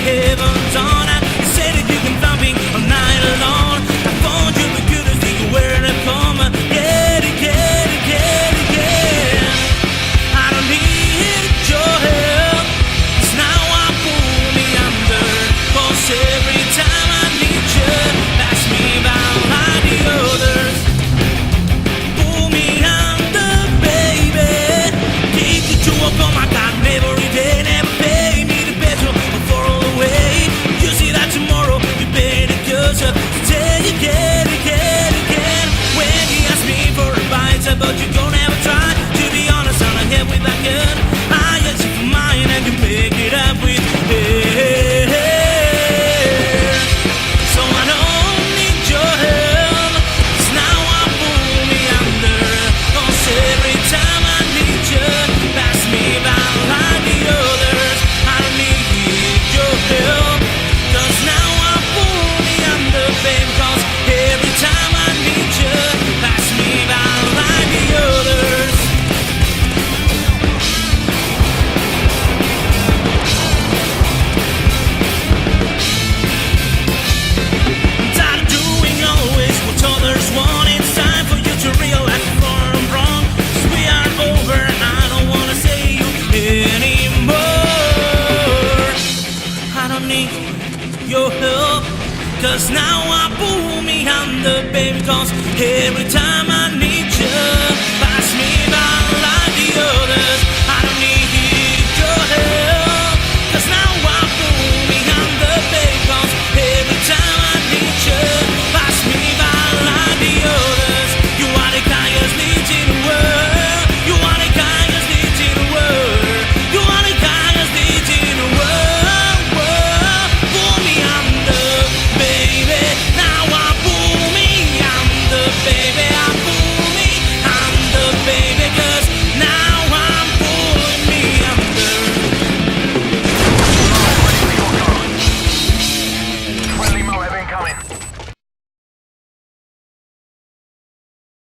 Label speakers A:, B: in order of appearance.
A: heaven's on. I said that you can find me all night long. I found you the goodest thing you're wearing a form. Again, again, again, again. I don't need your help. It's now I'm fully under. Cause every dor need your help. Cause now I put me under, baby. Cause every time I need incoming.